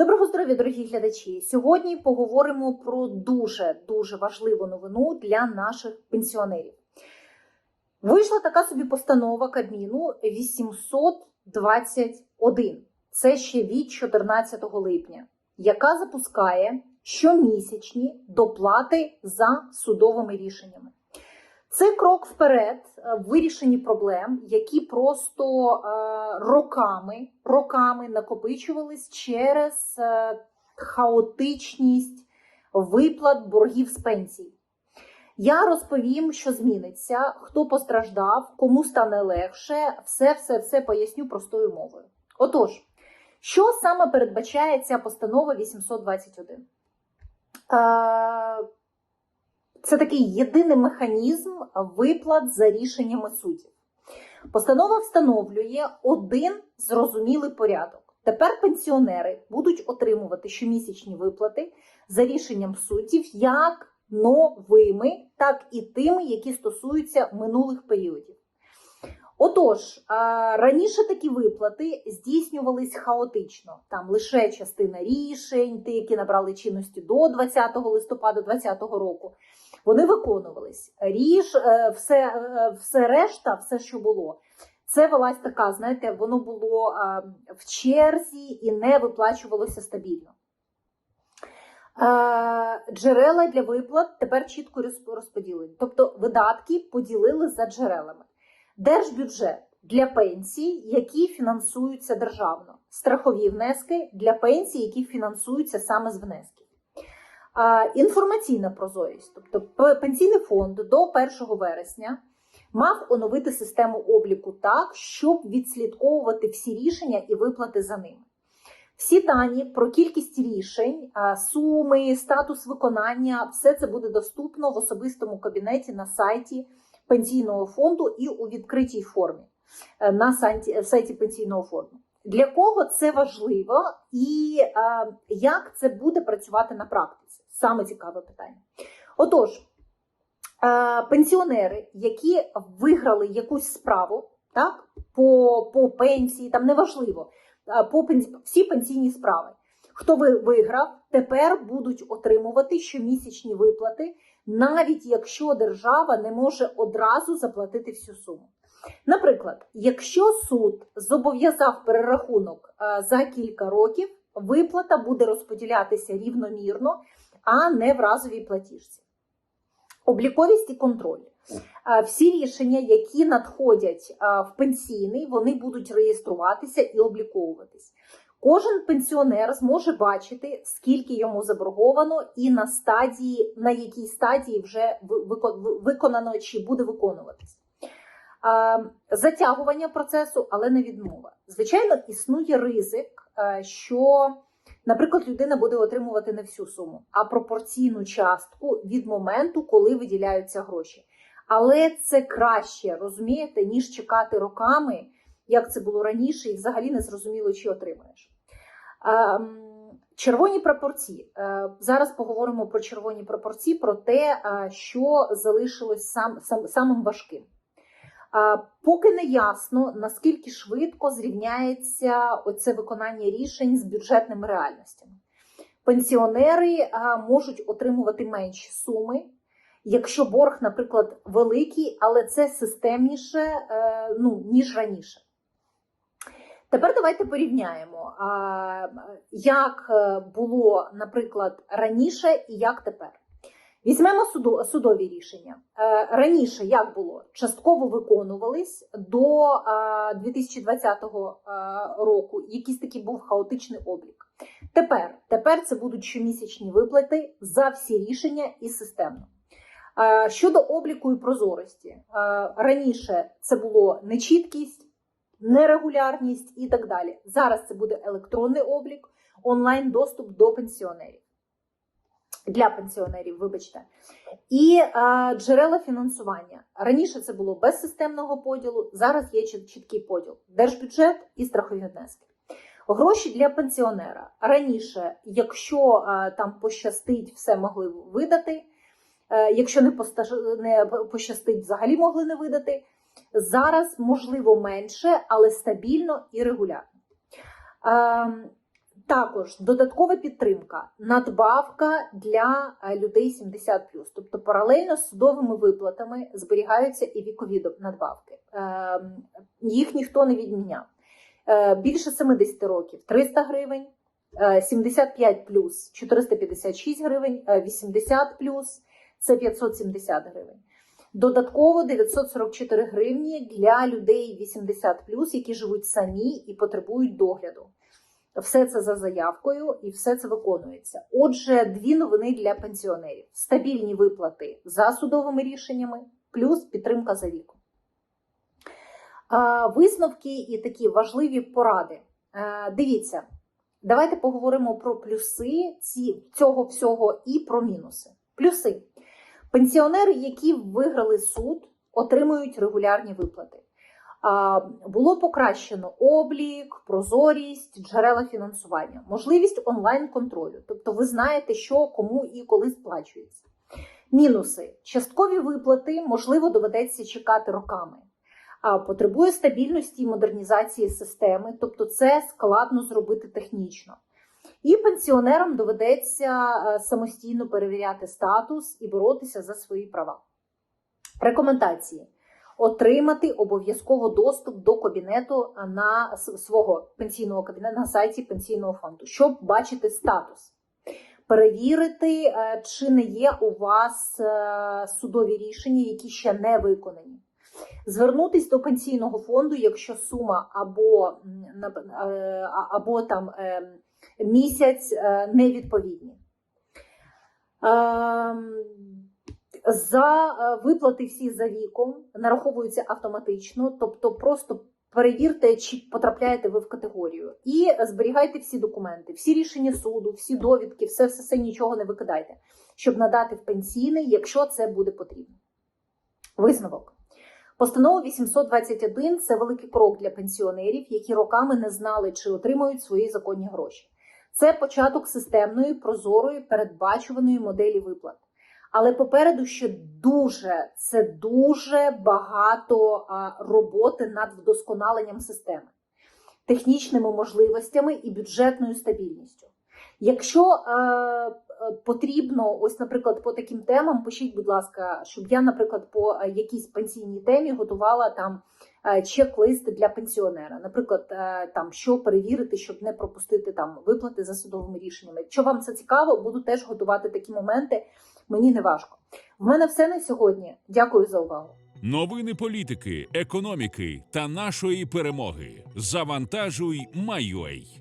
Доброго здоров'я, дорогі глядачі! Сьогодні поговоримо про дуже дуже важливу новину для наших пенсіонерів. Вийшла така собі постанова Кабміну 821. Це ще від 14 липня, яка запускає щомісячні доплати за судовими рішеннями. Це крок вперед в вирішенні проблем, які просто е, роками, роками накопичувались через е, хаотичність виплат боргів з пенсій. Я розповім, що зміниться, хто постраждав, кому стане легше, все, все, все поясню простою мовою. Отож, що саме передбачає ця постанова 821? Це такий єдиний механізм виплат за рішеннями суддів. Постанова встановлює один зрозумілий порядок. Тепер пенсіонери будуть отримувати щомісячні виплати за рішенням суддів як новими, так і тими, які стосуються минулих періодів. Отож, раніше такі виплати здійснювались хаотично. Там лише частина рішень, ті, які набрали чинності до 20 листопада 2020 року, вони виконувались. Ріж, е, все, е, все решта, все, що було, це велась така, знаєте, воно було в черзі і не виплачувалося стабільно. Джерела для виплат тепер чітко розподілені. Тобто видатки поділили за джерелами. Держбюджет для пенсій, які фінансуються державно, страхові внески для пенсій, які фінансуються саме з внесків. Інформаційна прозорість, тобто пенсійний фонд до 1 вересня мав оновити систему обліку так, щоб відслідковувати всі рішення і виплати за ними. Всі дані про кількість рішень, суми, статус виконання все це буде доступно в особистому кабінеті на сайті пенсійного фонду і у відкритій формі е, на сайті, пенсійного фонду. Для кого це важливо і е, як це буде працювати на практиці? Саме цікаве питання. Отож, е, пенсіонери, які виграли якусь справу, так, по по пенсії, там неважливо, по всі пенсійні справи. Хто виграв, тепер будуть отримувати щомісячні виплати, навіть якщо держава не може одразу заплатити всю суму. Наприклад, якщо суд зобов'язав перерахунок е, за кілька років, виплата буде розподілятися рівномірно, а не в разовій платіжці. Обліковість і контроль. Е, всі рішення, які надходять е, в пенсійний, вони будуть реєструватися і обліковуватись. Кожен пенсіонер зможе бачити, скільки йому заборговано, і на стадії, на якій стадії вже виконано чи буде виконуватись. Затягування процесу, але не відмова. Звичайно, існує ризик, що, наприклад, людина буде отримувати не всю суму, а пропорційну частку від моменту, коли виділяються гроші. Але це краще розумієте, ніж чекати роками, як це було раніше, і взагалі не зрозуміло, чи отримаєш. Ем, червоні прапорці. Е, зараз поговоримо про червоні прапорці, про те, е, що залишилось сам, сам, самим важким. Е, поки не ясно, наскільки швидко зрівняється оце виконання рішень з бюджетними реальностями. Пенсіонери можуть отримувати менші суми, якщо борг, наприклад, великий, але це системніше, ну, ніж раніше. Тепер давайте порівняємо, як е, було, наприклад, раніше і як тепер. Візьмемо судові рішення. Е, раніше як було? Частково виконувались до 2020 року. Якийсь такий був хаотичний облік. Тепер тепер це будуть щомісячні виплати за всі рішення і системно. Щодо обліку і прозорості, раніше це було нечіткість нерегулярність і так далі. Зараз це буде електронний облік, онлайн-доступ до пенсіонерів. Для пенсіонерів, вибачте, і а, джерела фінансування. Раніше це було без системного поділу, зараз є чіткий поділ: держбюджет і страхові внески. Гроші для пенсіонера. Раніше, якщо а, там пощастить, все могли видати. Е, якщо не, не пощастить, взагалі могли не видати. Зараз, можливо, менше, але стабільно і регулярно. Ем, Також додаткова підтримка, надбавка для е, людей 70+. Тобто паралельно з судовими виплатами зберігаються і вікові надбавки. Е, Їх ніхто не відміняв. Е, Більше 70 років 300 гривень, е, 75 плюс 456 гривень, е, 80 плюс це 570 гривень. Додатково 944 гривні для людей 80+, які живуть самі і потребують догляду. Все це за заявкою і все це виконується. Отже, дві новини для пенсіонерів: стабільні виплати за судовими рішеннями, плюс підтримка за віком. Висновки і такі важливі поради. Е, Дивіться, давайте поговоримо про плюси цього всього і про мінуси. Плюси. Пенсіонери, які виграли суд, отримують регулярні виплати. Було покращено облік, прозорість, джерела фінансування, можливість онлайн-контролю. Тобто ви знаєте, що кому і коли сплачується. Мінуси: часткові виплати, можливо, доведеться чекати роками. Потребує стабільності і модернізації системи, тобто це складно зробити технічно. І пенсіонерам доведеться е, самостійно перевіряти статус і боротися за свої права. Рекомендації: отримати обов'язково доступ до кабінету на свого пенсійного кабінету на сайті пенсійного фонду, щоб бачити статус. Перевірити, е, чи не є у вас е, судові рішення, які ще не виконані. Звернутись до пенсійного фонду, якщо сума або, е, або там е, місяць е, невідповідні. Ем, За е, виплати всі за віком нараховуються автоматично, тобто просто перевірте, чи потрапляєте ви в категорію, і зберігайте всі документи, всі рішення суду, всі довідки, все, все, все нічого не викидайте, щоб надати в пенсійний, якщо це буде потрібно. Висновок. Постанова 821 – це великий крок для пенсіонерів, які роками не знали, чи отримують свої законні гроші. Це початок системної, прозорої, передбачуваної моделі виплат. Але попереду ще дуже це дуже багато роботи над вдосконаленням системи, технічними можливостями і бюджетною стабільністю. Якщо е, потрібно, ось, наприклад, по таким темам, пишіть, будь ласка, щоб я, наприклад, по е, якійсь пенсійній темі готувала там е, чек-лист для пенсіонера. Наприклад, е, там що перевірити, щоб не пропустити там виплати за судовими рішеннями. Якщо вам це цікаво, буду теж готувати такі моменти. Мені не важко. В мене все на сьогодні. Дякую за увагу. Новини політики, економіки та нашої перемоги. Завантажуй, Майой.